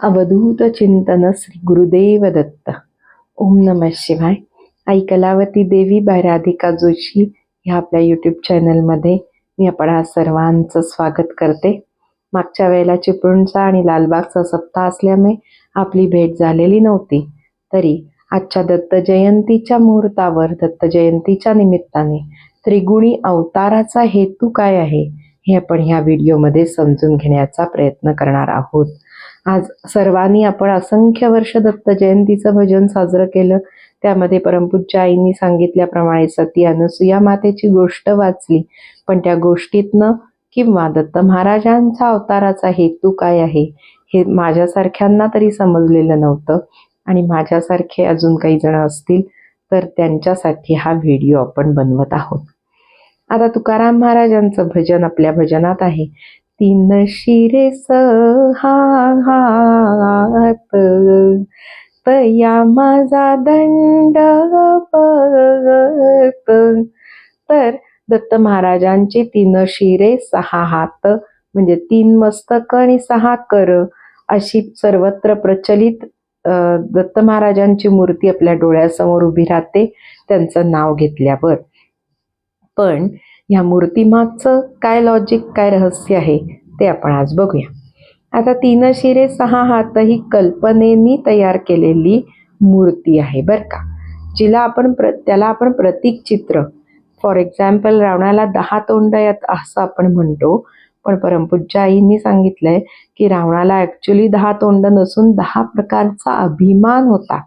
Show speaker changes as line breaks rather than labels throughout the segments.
अवधूत चिंतन श्री गुरुदेव दत्त ओम नम शिवाय आई कलावती देवी बाय राधिका जोशी ह्या आपल्या यूट्यूब चॅनलमध्ये मी आपण सर्वांचं स्वागत करते मागच्या वेळेला चिपळूणचा आणि लालबागचा सप्ताह असल्यामुळे आपली भेट झालेली नव्हती तरी आजच्या दत्त जयंतीच्या मुहूर्तावर दत्त जयंतीच्या निमित्ताने त्रिगुणी अवताराचा हेतू काय आहे हे आपण ह्या व्हिडिओमध्ये समजून घेण्याचा प्रयत्न करणार आहोत आज सर्वांनी आपण असंख्य वर्ष दत्त जयंतीचं भजन साजरं केलं. त्यामध्ये परमपूज्य आईंनी सांगितल्याप्रमाणे सती अनुसुया मातेची गोष्ट वाचली. पण त्या गोष्टीतनं किंवा दत्त महाराजांचा अवताराचा हेतू काय आहे हे माझ्यासारख्यांना तरी समजलेलं नव्हतं. आणि माझ्यासारखे अजून काही जण असतील तर त्यांच्यासाठी हा व्हिडिओ आपण बनवत आहोत. आता तुकाराम महाराजांचं भजन आपल्या भजनात आहे. तीन शिरे सहात तया माझा दंडवत तर दत्त महाराजांची तीन शिरे सहा हात म्हणजे तीन मस्तक आणि सहा कर. अशी सर्वत्र प्रचलित दत्त महाराजांची मूर्ती आपल्या डोळ्यासमोर उभी राहते. त्यांचं नाव घेतल्यावर. पण ह्या मूर्तीमागचं काय लॉजिक काय रहस्य आहे ते आपण आज बघूया. आता तीन शिरे सहा हात ही कल्पनेनी तयार केलेली मूर्ती आहे बर का. जिला आपण प्र त्याला आपण प्रतीक चित्र फॉर एक्झाम्पल रावणाला दहा तोंड आहेत असं आपण म्हणतो. पण परमपूज्य आईंनी सांगितलंय की रावणाला ॲक्च्युली दहा तोंड नसून दहा प्रकारचा अभिमान होता.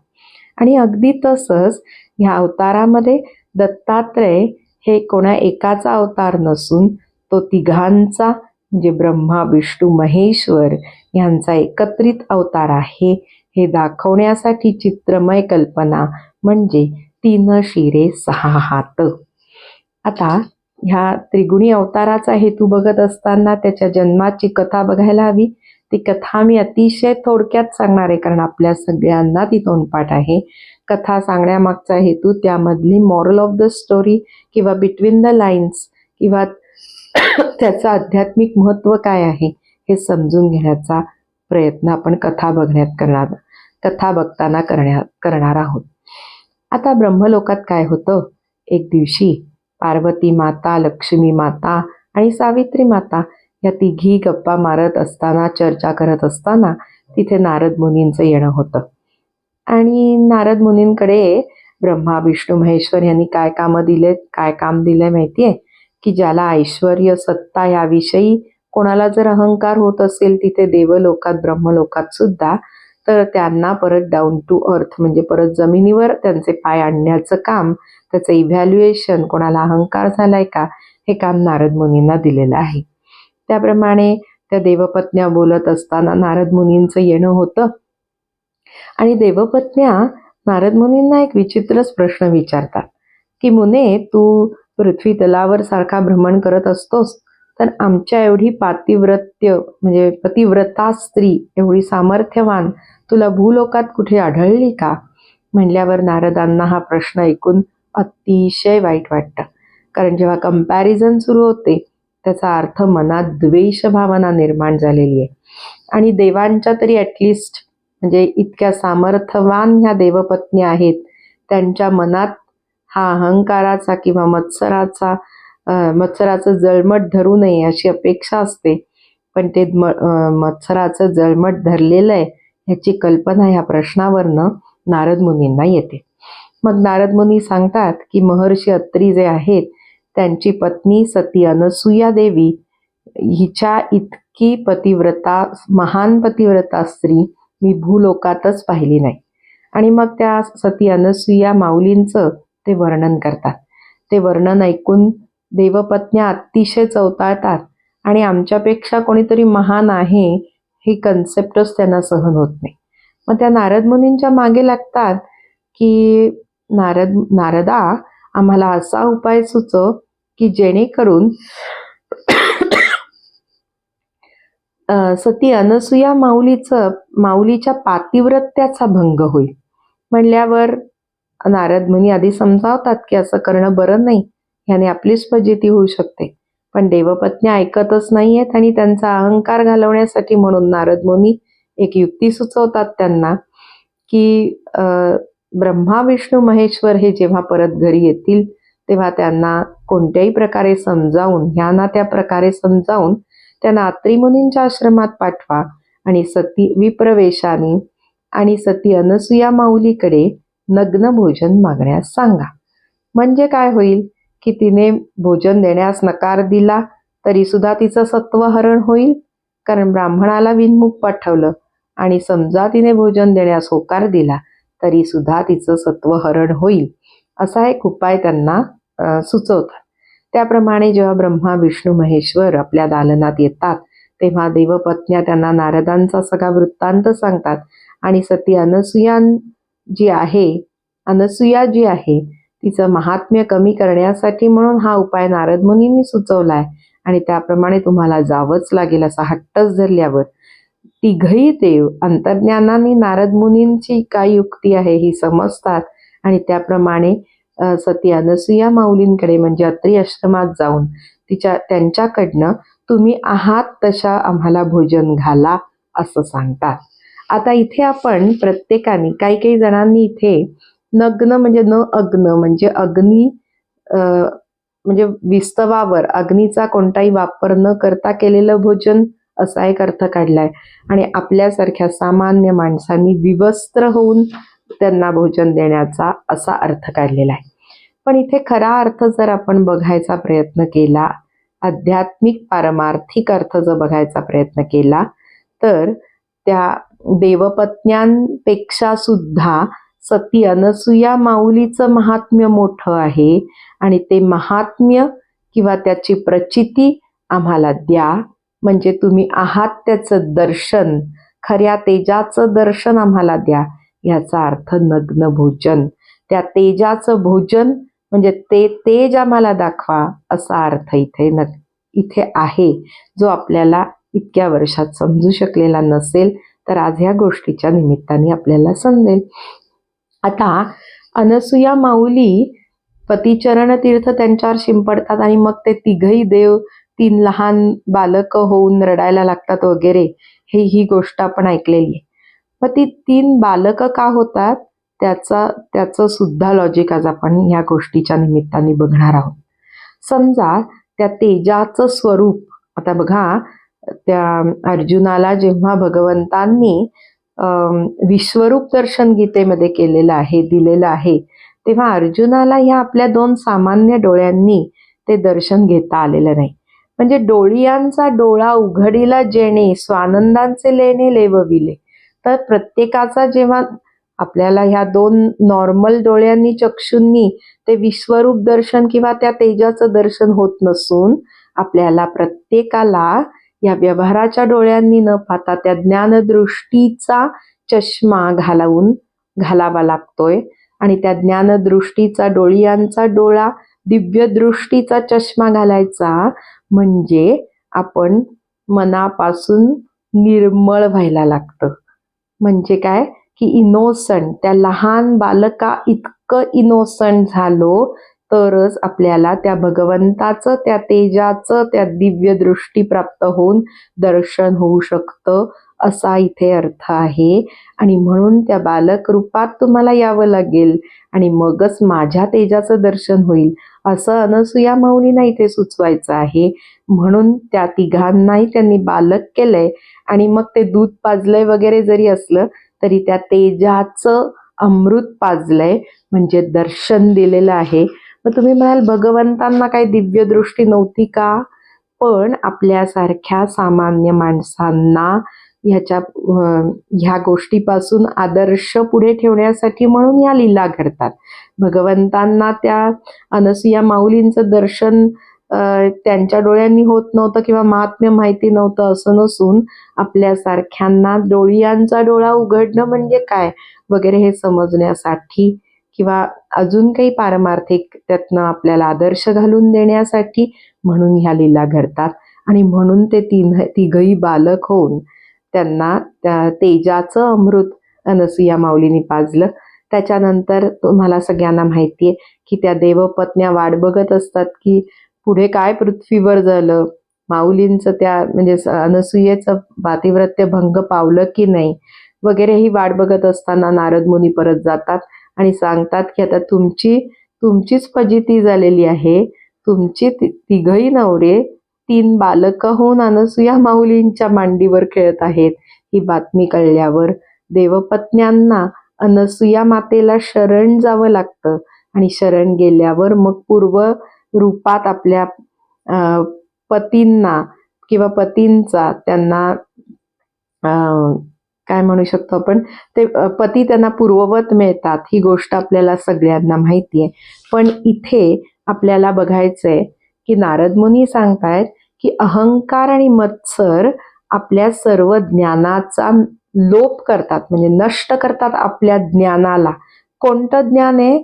आणि अगदी तसंच ह्या अवतारामध्ये दत्तात्रय हे कोणा एकाचा अवतार नसून तो तिघांचा म्हणजे ब्रह्मा विष्णू महेश्वर यांचा एकत्रित अवतार आहे. हे दाखवण्यासाठी चित्रमय कल्पना म्हणजे तीन शिरे सहा हात. आता ह्या त्रिगुणी अवताराचा हेतू बघत असताना त्याच्या जन्माची कथा बघायला हवी. ती कथा मी अतिशय थोडक्यात सांगणार आहे कारण आपल्या सगळ्यांना ती तोंडपाठ आहे. कथा सांगण्यामागचा हेतू त्यामधली मॉरल ऑफ द स्टोरी किंवा बिटवीन द लाईन्स किंवा त्याचं आध्यात्मिक महत्त्व काय आहे हे समजून घेण्याचा प्रयत्न आपण कथा बघण्यात करणार कथा बघताना करण्या करणार आहोत. आता ब्रह्मलोकात काय होतं? एक दिवशी पार्वती माता लक्ष्मी माता आणि सावित्री माता या तिघी गप्पा मारत असताना चर्चा करत असताना तिथे नारद मुनींचं येणं होतं. आणि नारद मुनींकडे ब्रह्मा विष्णू महेश्वर यांनी काय कामं दिलेत काय काम दिलंय माहिती आहे की ज्याला ऐश्वर सत्ता याविषयी कोणाला जर अहंकार होत असेल तिथे देवलोकात ब्रह्मलोकात सुद्धा तर त्यांना परत डाऊन टू अर्थ म्हणजे परत जमिनीवर त्यांचे पाय आणण्याचं काम त्याचं इव्हॅल्युएशन कोणाला अहंकार झालाय का हे काम नारद मुनींना दिलेलं आहे. त्याप्रमाणे त्या देवपत्न्या बोलत असताना नारद मुनींचं येणं होतं. आणि देवपत्न्या नारद मुनींना एक विचित्रच प्रश्न विचारतात की मुने तू पृथ्वी तलावर सारखा भ्रमण करत असतोस तर आमच्या एवढी पातिव्रत्य म्हणजे पतिव्रता स्त्री एवढी सामर्थ्यवान तुला भूलोकात कुठे आढळली का? म्हणल्यावर नारदांना हा प्रश्न ऐकून अतिशय वाईट वाटतं. कारण जेव्हा कंपॅरिझन सुरू होते त्याचा अर्थ मनात द्वेष भावना निर्माण झालेली आहे. आणि देवांच्या तरी ॲटलिस्ट म्हणजे इतक्या सामर्थ्यवान ह्या देवपत्नी आहेत. त्यांच्या मनात हा अहंकाराचा किंवा मत्सराचा मत्सराचं जळमट धरू नये अशी अपेक्षा असते. पण ते म मत्सराचं जळमट धरलेलं आहे ह्याची कल्पना ह्या प्रश्नावरनं नारद मुनींना येते. मग नारद मुनी सांगतात की महर्षी अत्री जे आहेत त्यांची पत्नी सती अनसुया देवी हिच्या इतकी पतिव्रता महान पतिव्रता स्त्री मी भूलोकातच पाहिली नाही. आणि मग त्या सती अनसुया माऊलींचं ते वर्णन करतात. ते वर्णन ऐकून देवपत्न्या अतिशय चवताळतात आणि आमच्यापेक्षा कोणीतरी महान आहे ही कन्सेप्टच त्यांना सहन होत नाही. मग त्या नारद मुनींच्या मागे लागतात की नारद नारदा आम्हाला असा उपाय सुचव की जेणेकरून सती अनसुया माऊलीचं माऊलीच्या पातिव्रत्याचा भंग होईल. म्हणल्यावर नारद मुनी आधी समजावतात की असं करणं बरं नाही. याने आपलीच फजिती होऊ शकते. पण देवपत्नी ऐकतच नाहीयेत आणि त्यांचा अहंकार घालवण्यासाठी म्हणून नारद मुनी एक युक्ती सुचवतात त्यांना की ब्रह्मा विष्णू महेश्वर हे जेव्हा परत घरी येतील तेव्हा त्यांना कोणत्याही प्रकारे समजावून ह्यांना त्या प्रकारे समजावून त्यांना अत्रीमुनींच्या आश्रमात पाठवा आणि सती विप्रवेशाने आणि सती अनसुया माऊलीकडे नग्न भोजन मागण्यास सांगा. म्हणजे काय होईल? की तिने भोजन देण्यास नकार दिला तरी सुद्धा तिचं सत्वहरण होईल? कारण ब्राह्मणाला विनमुख पाठवलं आणि समजा तिने भोजन देण्यास होकार दिला तरी सुद्धा तिचं सत्वहरण होईल. असा एक उपाय त्यांना सुचवतात. त्याप्रमाणे जेव्हा ब्रह्मा विष्णू महेश्वर आपल्या दालनात येतात तेव्हा देवपत्न्या त्यांना नारदांचा सगळा वृत्तांत सांगतात. आणि सती अनसुया जी आहे अनसुया जी आहे तिचं महात्म्य कमी करण्यासाठी म्हणून हा उपाय नारद मुनींनी सुचवलाय. आणि त्याप्रमाणे तुम्हाला जावंच लागेल असा हट्टच धरल्यावर तिघही देव अंतर्ज्ञानाने नारद मुनींची काय युक्ती आहे ही समजतात. आणि त्याप्रमाणे सती अनसुया माऊलींकडे म्हणजे अत्री आश्रमात जाऊन तिच्या त्यांच्याकडनं तुम्ही आहात तशा आम्हाला भोजन घाला असं सांगतात. आता इथे आपण प्रत्येकाने काही काही जणांनी इथे नग्न म्हणजे न अग्न म्हणजे अग्नी म्हणजे विस्तवावर अग्नीचा कोणताही वापर न करता केलेलं भोजन असा एक अर्थ काढलाय. आणि आपल्यासारख्या सामान्य माणसांनी विवस्त्र होऊन त्यांना भोजन देण्याचा असा अर्थ काढलेला आहे. पण इथे खरा अर्थ जर आपण बघायचा प्रयत्न केला आध्यात्मिक पारमार्थिक अर्थ जर बघायचा प्रयत्न केला तर त्या देवपत्न्यांपेक्षा सुद्धा सती अनसुया माऊलीचं महात्म्य मोठं आहे आणि ते महात्म्य किंवा त्याची प्रचिती आम्हाला द्या. म्हणजे तुम्ही आहात त्याचं दर्शन खऱ्या तेजाचं दर्शन आम्हाला द्या. ह्याचा अर्थ नग्न भोजन. त्या तेजाचं भोजन म्हणजे ते तेज आम्हाला दाखवा असा अर्थ इथे न इथे आहे जो आपल्याला इतक्या वर्षात समजू शकलेला नसेल तर आज ह्या गोष्टीच्या निमित्ताने आपल्याला समजेल. आता अनसुया माऊली पतिचरण तीर्थ त्यांच्यावर शिंपडतात आणि मग ते तिघही देव तीन लहान बालक होऊन रडायला लागतात वगैरे हे ही गोष्ट आपण ऐकलेली आहे. मग ती तीन बालक का होतात? त्याचा त्याचं सुद्धा लॉजिक आज आपण ह्या गोष्टीच्या निमित्ताने बघणार आहोत. समजा त्या तेजाचं स्वरूप आता बघा त्या अर्जुनाला जेव्हा भगवंतांनी विश्वरूप दर्शन गीतेमध्ये केलेलं आहे दिलेलं आहे तेव्हा अर्जुनाला ह्या आपल्या दोन सामान्य डोळ्यांनी ते दर्शन घेता आलेलं नाही. म्हणजे डोळियांचा डोळा उघडीला जेणे स्वानंदांचे लेणे लेवविले. तर प्रत्येकाचा जेव्हा आपल्याला ह्या दोन नॉर्मल डोळ्यांनी चक्षूंनी ते विश्वरूप दर्शन किंवा त्या तेजाचं दर्शन होत नसून आपल्याला प्रत्येकाला या व्यवहाराच्या डोळ्यांनी न पाहता त्या ज्ञानदृष्टीचा चष्मा घालवून घालावा लागतोय. आणि त्या ज्ञानदृष्टीचा डोळियांचा डोळा दिव्यदृष्टीचा चष्मा घालायचा म्हणजे आपण मनापासून निर्मळ व्हायला लागतं. म्हणजे काय? की इनोसंट त्या लहान बालका इतकं इनोसंट झालो तरच आपल्याला त्या भगवंताचं त्या तेजाचं त्या दिव्य दृष्टी प्राप्त होऊन दर्शन होऊ शकतं असा इथे अर्थ आहे. आणि म्हणून त्या बालक रूपात तुम्हाला यावं लागेल आणि मगच माझ्या तेजाचं दर्शन होईल असं अनसुया मौलीना इथे सुचवायचं आहे. म्हणून त्या तिघांनाही त्यांनी बालक केलंय आणि मग ते दूध पाजलंय वगैरे जरी असलं तरी त्या तेजाचं अमृत पाजलंय म्हणजे दर्शन दिलेलं आहे. मग तुम्ही म्हणाल भगवंतांना काही दिव्य दृष्टी नव्हती का? पण आपल्यासारख्या सामान्य माणसांना ह्याच्या ह्या गोष्टीपासून आदर्श पुढे ठेवण्यासाठी म्हणून या लीला घडतात. भगवंतांना त्या अनसुया माऊलींचं दर्शन त्यांच्या डोळ्यांनी होत नव्हतं किंवा महात्म्य माहिती नव्हतं असं नसून आपल्यासारख्यांना डोळियांचा डोळा उघडणं म्हणजे काय वगैरे हे समजण्यासाठी किंवा अजून काही पारमार्थिक त्यातनं आपल्याला आदर्श घालून देण्यासाठी म्हणून ह्या लीला घडतात. आणि म्हणून ते तीन तिघही बालक होऊन त्यांना त्या तेजाचं अमृत अनसुया माऊलीनी पाजलं. त्याच्यानंतर तुम्हाला सगळ्यांना माहिती आहे की त्या देवपत्न्या वाट बघत असतात की पुढे काय पृथ्वीवर झालं? माऊलींचं त्या म्हणजे अनसुयेचं पातिव्रत्य भंग पावलं की नाही? वगैरे ही वाट बघत असताना नारद मुनी परत जातात आणि सांगतात की आता तुमची तुमचीच फजिती झालेली आहे. तुमची ति- तिघही नवरे तीन बालक होऊन अनसुया माऊलींच्या मांडीवर खेळत आहेत. ही बातमी कळल्यावर देवपत्न्यांना अनसुया मातेला शरण जावं लागतं आणि शरण गेल्यावर मग पूर्व रूपात आपल्या अं, पतींना किंवा पतींचा त्यांना अं, काय म्हणू शकतो आपण ते पती त्यांना पूर्ववत मिळतात. ही गोष्ट आपल्याला सगळ्यांना माहिती आहे पण इथे आपल्याला बघायचंय की नारद मुनी सांगतायत की अहंकार आणि मत्सर आपल्या सर्व ज्ञानाचा लोप करतात. म्हणजे नष्ट करतात आपल्या ज्ञानाला. कोणतं ज्ञान आहे?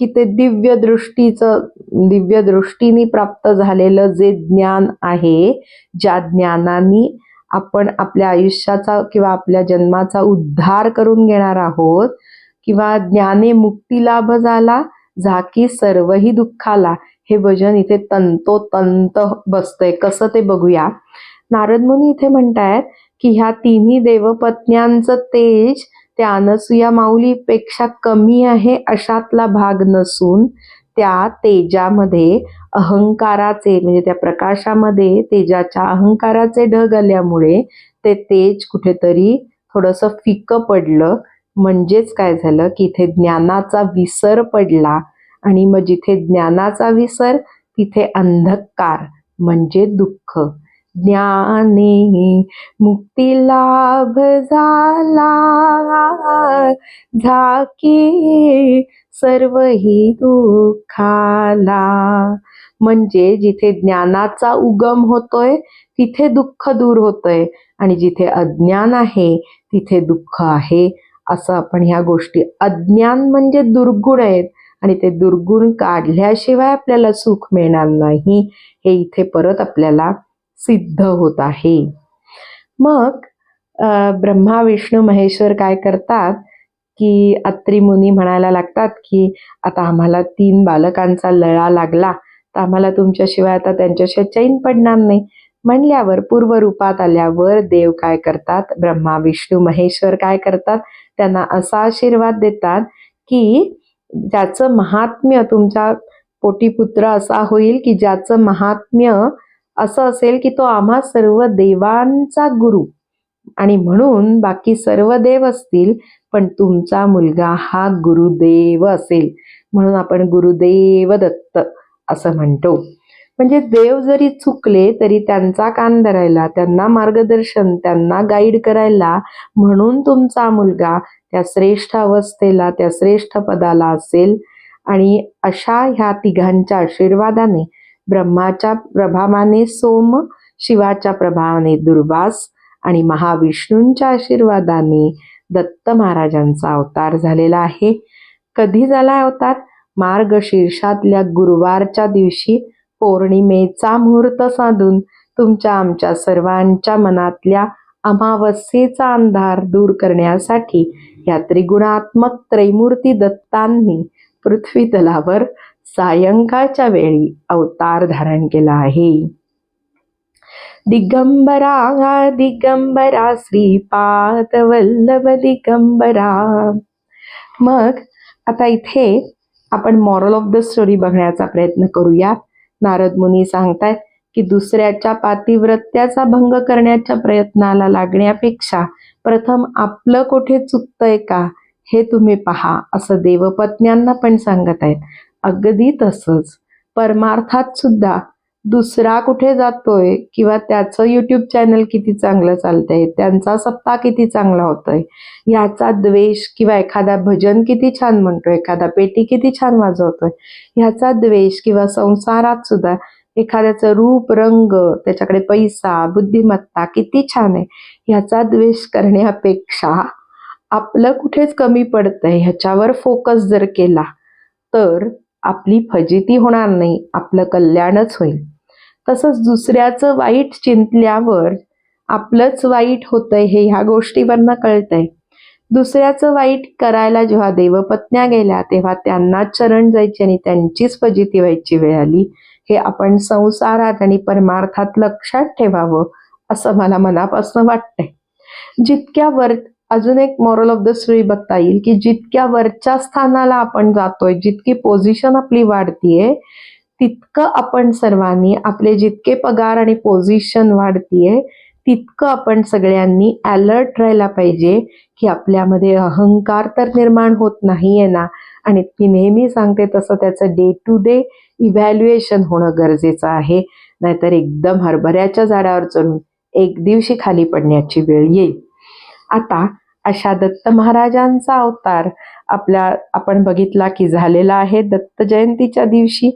की ते दिव्य दृष्टीचं दिव्य दृष्टीने प्राप्त झालेलं जे ज्ञान आहे ज्या ज्ञानाने आपण आपल्या आयुष्याचा किंवा आपल्या जन्माचा उद्धार करून घेणार आहोत किंवा ज्ञाने मुक्ती लाभ झाला झाकी सर्वही दुःखाला हे भजन इथे तंतोतंत बसतंय. कसं ते बघूया? नारद मुनी इथे म्हणतायत की ह्या तिन्ही देवपत्न्यांचं तेज त्या अनसुया माऊलीपेक्षा कमी आहे अशातला भाग नसून त्या तेजामध्ये अहंकाराचे म्हणजे त्या प्रकाशामध्ये तेजाच्या अहंकाराचे ढग आल्यामुळे ते तेज कुठेतरी थोडंसं फिकं पडलं. म्हणजेच काय झालं की इथे ज्ञानाचा विसर पडला आणि मग जिथे ज्ञानाचा विसर तिथे अंधकार म्हणजे दुःख. ज्ञाने मुक्ती लाभ झाला. झाकी सर्वही दुःखाला. म्हणजे जिथे ज्ञानाचा उगम होतोय तिथे दुःख दूर होतंय. आणि जिथे अज्ञान आहे तिथे दुःख आहे. असं आपण ह्या गोष्टी अज्ञान म्हणजे दुर्गुण आहेत. आणि ते दुर्गुण काढल्याशिवाय आपल्याला सुख मिळणार नाही. हे इथे परत आपल्याला सिद्ध होत आहे. मग ब्रह्मा विष्णू महेश्वर काय करतात? की अत्री मुनी म्हणायला लागतात की आता आम्हाला तीन बालकांचा लळा लागला तर आम्हाला तुमच्याशिवाय आता त्यांच्याशिवाय चैन पडणार नाही. म्हणल्यावर पूर्व रूपात आल्यावर देव काय करतात? ब्रह्मा विष्णू महेश्वर काय करतात? त्यांना असा आशीर्वाद देतात की ज्याचं महात्म्य तुमच्या पोटीपुत्र असा होईल की ज्याचं महात्म्य असं असेल की तो आम्हा सर्व देवांचा गुरु. आणि म्हणून बाकी सर्व देव असतील पण तुमचा मुलगा हा गुरुदेव असेल. म्हणून आपण गुरुदेव दत्त असं म्हणतो. म्हणजे देव जरी चुकले तरी त्यांचा कान धरायला त्यांना मार्गदर्शन त्यांना गाईड करायला म्हणून तुमचा मुलगा त्या श्रेष्ठ अवस्थेला त्या श्रेष्ठ पदाला असेल. आणि अशा ह्या तिघांच्या आशीर्वादाने ब्रह्माच्या प्रभावाने सोम शिवाच्या प्रभावाने दुर्वास आणि महाविष्णूंच्या आशीर्वादाने दत्त महाराजांचा अवतार झालेला आहे. कधी झाला अवतार? मार्गशीर्षातल्या गुरुवारच्या दिवशी पौर्णिमेचा मुहूर्त साधून तुमच्या आमच्या सर्वांच्या मनातल्या अमावस्येचा अंधार दूर करण्यासाठी या त्रिगुणात्मक त्रैमूर्ती दत्तांनी पृथ्वी तलावर सायंकाळच्या वेळी अवतार धारण केला आहे. दिगंबरा दिगंबरा श्रीपाद वल्लभ दिगंबरा. मग आता इथे आपण मॉरल ऑफ द स्टोरी बघण्याचा प्रयत्न करूया नारद मुनी सांगतायत की दुसऱ्याच्या पातिव्रत्याचा भंग करण्याच्या प्रयत्नाला लागण्यापेक्षा प्रथम आपलं कुठे चुकतंय का हे तुम्ही पहा असं देवपत्न्यांना पण सांगत आहेत अगदी तसंच. परमार्थात सुद्धा दुसरा कुठे जातोय किंवा त्याचं यूट्यूब चॅनल किती चांगलं चालतंय त्यांचा सप्ताह किती चांगला होतोय ह्याचा द्वेष किंवा एखादा भजन किती छान म्हणतोय एखादा पेटी किती छान वाजवतोय ह्याचा द्वेष किंवा संसारात सुद्धा एखाद्याचं रूप रंग त्याच्याकडे पैसा बुद्धिमत्ता किती छान आहे ह्याचा द्वेष करण्यापेक्षा आपलं कुठेच कमी पडतंय ह्याच्यावर फोकस जर केला तर आपली फजिती होणार नाही आपलं कल्याणच होईल. तसंच दुसऱ्याचं वाईट चिंतल्यावर आपलंच वाईट होतंय हे ह्या गोष्टीवरनं कळतंय. दुसऱ्याचं वाईट करायला जेव्हा देवपत्न्या गेल्या तेव्हा त्यांना चरण जायची आणि त्यांचीच फजिती व्हायची वेळ आली. हे आपण संसारात आणि परमार्थात लक्षात ठेवावं असं मला मनापासून वाटतंय. जितक्या वर अजून एक मॉरल ऑफ द स्टोरी बघता येईल की जितक्या वरच्या स्थानाला आपण जातोय जितकी पोझिशन आपली वाढतीये तितकं आपण सर्वांनी आपले जितके पगार आणि पोझिशन वाढतीये तितकं आपण सगळ्यांनी अलर्ट राहायला पाहिजे की आपल्यामध्ये अहंकार तर निर्माण होत नाहीये ना. आणि मी नेहमी सांगते तसं त्याचं डे टू डे इव्हॅल्युएशन होणं गरजेचं आहे. नाहीतर एकदम हरभऱ्याच्या झाडावर चढून एक दिवशी खाली पडण्याची वेळ येईल. आता अशा दत्त महाराजांचा अवतार आपल्या आपण बघितला की झालेला आहे दत्त जयंतीच्या दिवशी.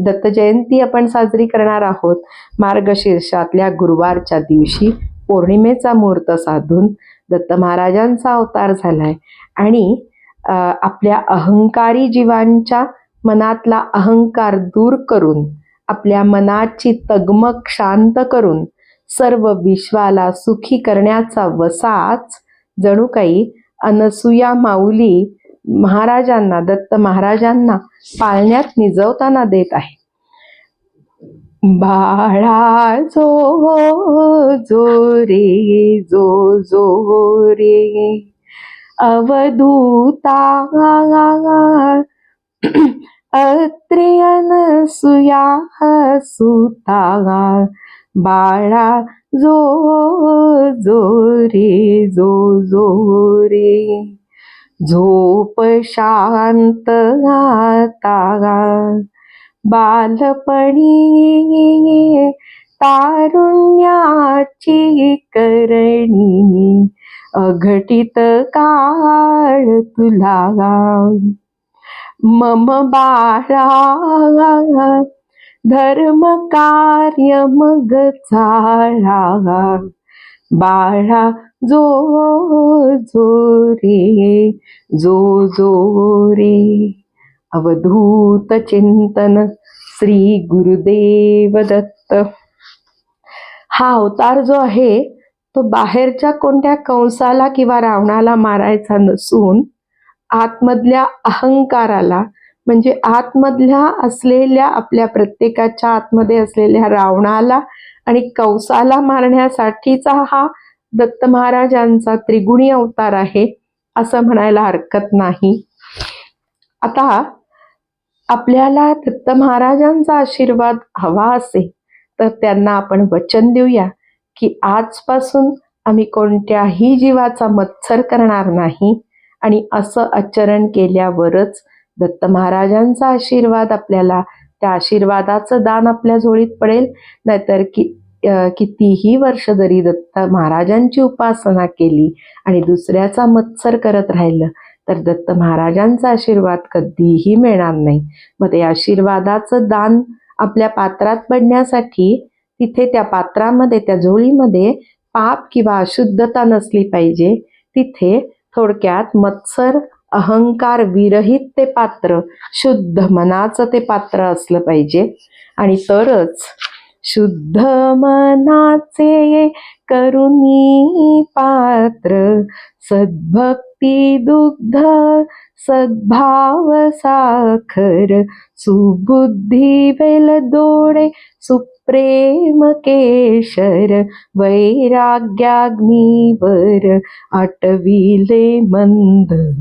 दत्त जयंती आपण साजरी करणार आहोत मार्गशीर्षातल्या गुरुवारच्या दिवशी पौर्णिमेचा मुहूर्त साधून दत्त महाराजांचा अवतार झालाय. आणि आपल्या अहंकारी जीवांच्या मनातला अहंकार दूर करून आपल्या मनाची तगमग शांत करून सर्व विश्वाला सुखी करण्याचा वसाच जणू काही अनसुया माऊली महाराजांना दत्त महाराजांना पाळण्यात निजवताना देत आहे. बाळा जो हो, जो रे जो जो हो रे. अवधूता अत्रियन सुया सुता बाळा जो जो रे जो जो रे झोप शांत आता. बालपणी तारुण्याची करणी. अघटित काळ तुला. मम बाळा धर्म कार्य मग चाळा. बाळा जो जो रे जो जो रे अवधूत चिंतन श्री गुरुदेव दत्त. हा अवतार जो आहे तो बाहेरच्या कोणत्या कंसाला किंवा रावणाला मारायचा नसून आतमधल्या अहंकाराला म्हणजे आतमधल्या असलेल्या आपल्या प्रत्येकाच्या आतमध्ये असलेल्या रावणाला आणि कंसाला मारण्यासाठीचा हा दत्त महाराजांचा त्रिगुणी अवतार आहे असं म्हणायला हरकत नाही. आता आपल्याला दत्त महाराजांचा आशीर्वाद हवा असेल तर त्यांना आपण वचन देऊया की आजपासून आम्ही कोणत्याही जीवाचा मत्सर करणार नाही आणि असं आचरण केल्यावरच दत्त महाराजांचा आशीर्वाद आपल्याला त्या आशीर्वादाचं दान आपल्या झोळीत पडेल. नाहीतर कि कितीही वर्ष जरी दत्त महाराजांची उपासना केली आणि दुसऱ्याचा मत्सर करत राहिलं तर दत्त महाराजांचा आशीर्वाद कधीही मिळणार नाही. मग ते आशीर्वादाचं दान आपल्या पात्रात पडण्यासाठी तिथे त्या पात्रामध्ये त्या झोळीमध्ये पाप किंवा अशुद्धता नसली पाहिजे. तिथे थोडक्यात मत्सर अहंकार विरहित ते पात्र शुद्ध मनाचं ते पात्र असलं पाहिजे. आणि तरच शुद्ध मनाचे करुणी पात्र सद्भक्ती दुग्ध सद्भाव साखर सुबुद्धी वेल दोडे सुप्रेम केशर वैराग्याग्नीवर आटविले मंद.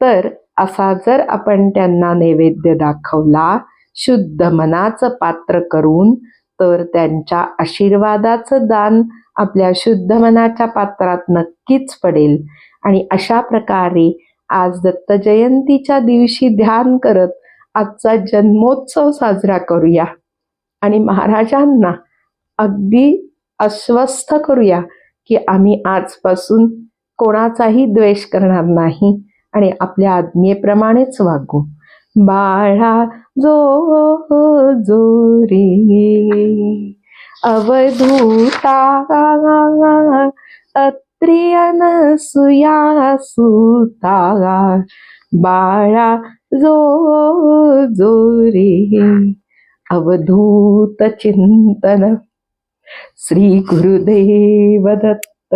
तर असा जर आपण त्यांना नैवेद्य दाखवला शुद्ध मनाचं पात्र करून तर त्यांच्या आशीर्वादाचं दान आपल्या शुद्ध मनाच्या पात्रात नक्कीच पडेल. आणि अशा प्रकारे आज दत्त जयंतीच्या दिवशी ध्यान करत आजचा जन्मोत्सव साजरा करूया. आणि महाराजांना अगदी अस्वस्थ करूया की आम्ही आजपासून कोणाचाही द्वेष करणार नाही आणि आपल्या आज्ञेप्रमाणेच वागू. बाळा जो जोरी अवधूता अत्रियन सुया सुता बाळा जो जो रे. अवधूत चिंतन श्री गुरुदेव दत्त.